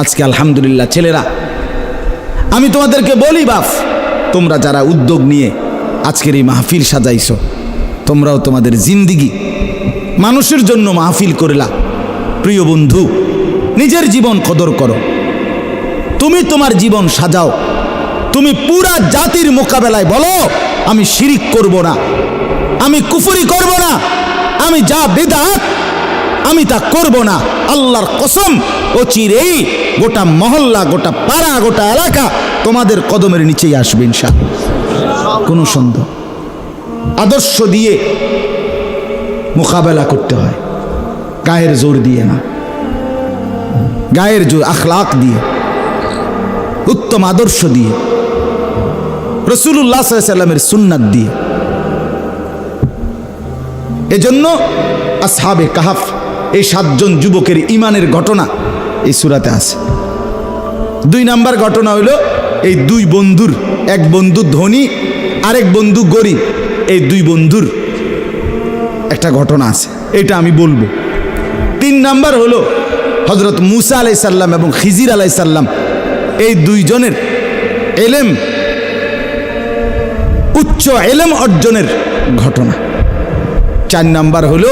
আজকে আলহামদুলিল্লাহ, ছেলেরা, আমি তোমাদেরকে বলি বাপ, তোমরা যারা উদ্যোগ নিয়ে আজকের এই মাহফিল সাজাইছো, তোমরাও তোমাদের জিন্দিগি, মানুষের জন্য মাহফিল করলা। প্রিয় বন্ধু, নিজের জীবন কদর করো। তুমি তোমার জীবন সাজাও। তুমি পুরা জাতির মোকাবেলায় বলো, আমি শিরিক করব না। আমি কুফরি করব না। আমি যা বেদাত, আমি তা করব না। আল্লাহর কসম ও চিরেই গোটা মহল্লা, গোটা পাড়া, গোটা এলাকা তোমাদের কদমের নিচেই আসবে ইনশা কোনো সন্দেহ। আদর্শ দিয়ে মোকাবেলা করতে হয়। গায়ের জোর দিয়ে না। গায়ের জোর আখলাক দিয়ে। উত্তম আদর্শ দিয়ে। রসুল্লাহ সাল্লামের সুন্নাত দিয়ে। এজন্য আসহাবে কাহাফ, এই সাতজন যুবকের ইমানের ঘটনা এই সুরাতে আছে। দুই নাম্বার ঘটনা হইল এই দুই বন্ধুর, এক বন্ধু ধনী, আরেক বন্ধু গরিব, এই দুই বন্ধুর একটা ঘটনা আছে, এটা আমি বলব। তিন নাম্বার হলো হজরত মুসা আলাই সাল্লাম এবং খিজির আলাই সাল্লাম এই দুইজনের এলেম, উচ্চ এলেম অর্জনের ঘটনা। চার নাম্বার হলো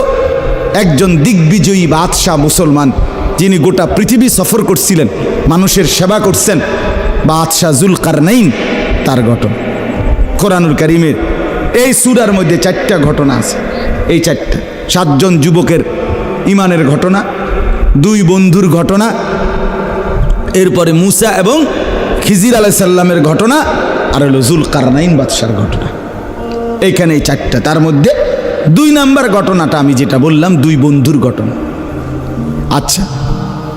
একজন দিগ্বিজয়ী বাদশাহ মুসলমান যিনি গোটা পৃথিবী সফর করছিলেন, মানুষের সেবা করছেন বা বাদশাহ জুলকার নাইন তার ঘটনা কোরআনুল করিমের এই সুরার মধ্যে চারটা ঘটনা আছে। এই চারটা। সাতজন যুবকের ইমানের ঘটনা, দুই বন্ধুর ঘটনা, এরপরে মুসা এবং খিজির আলাইসাল্লামের ঘটনা, আর হলো জুল কারনাইন বাদশার ঘটনা। এইখানে এই চারটা। তার মধ্যে দুই নাম্বার ঘটনাটা আমি যেটা বললাম, দুই বন্ধুর ঘটনা। আচ্ছা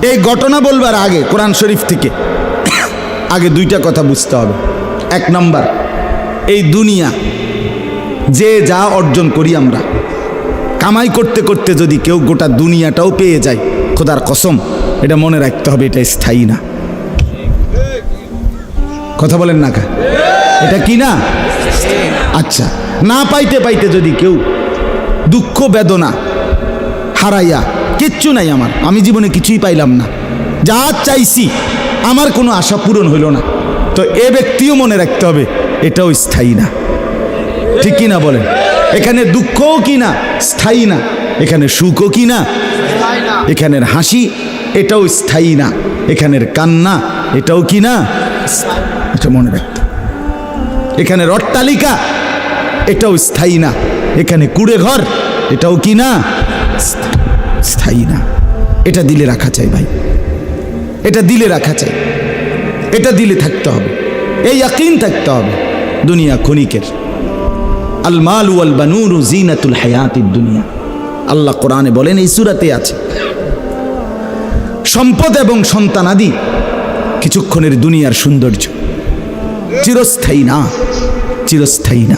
এই ঘটনা বলবার আগে কোরআন শরীফ থেকে আগে দুইটা কথা বুঝতে হবে। এক নাম্বার, এই দুনিয়া যে যা অর্জন করি আমরা, কামাই করতে করতে যদি কেউ গোটা দুনিয়াটাও পেয়ে যায়, খোদার কসম, এটা মনে রাখতে হবে এটা স্থায়ী না। কথা বলেন না কা? এটা কি না? আচ্ছা না পাইতে পাইতে যদি কেউ দুঃখ বেদনা হারাইয়া কিচ্ছু নাই আমার। আমি জীবনে কিছুই পাইলাম না। যা চাইছি, আমার কোনো আশা পূরণ হইল না। তো এ ব্যক্তিও মনে রাখতে হবে, এটাও স্থায়ী না। ঠিক কি না বলেন? এখানে দুঃখও কি না? স্থায়ী না। এখানে সুখও কি না? এখানের হাসি, এটাও স্থায়ী না। এখানের কান্না, এটাও কি না? এটা মনে রাখতে। এখানের অট্টালিকা, এটাও স্থায়ী না। এখানে কুড়ে ঘর এটাও কি না? স্থায়ী না। এটা দিলে রাখা চাই ভাই। এটা দিলে রাখা চাই। এটা দিলে থাকতে হবে। এই ইয়াকিন থাকতে হবে। দুনিয়া ক্ষণিকের। আল মাল ওয়াল বানুর জিনাতুল হায়াতিদ দুনিয়া। আল্লাহ কোরআনে বলেন, এই সুরাতে আছে। সম্পদ এবং সন্তানাদি কিছুক্ষণের দুনিয়ার সৌন্দর্য। চিরস্থায়ী না চিরস্থায়ী না।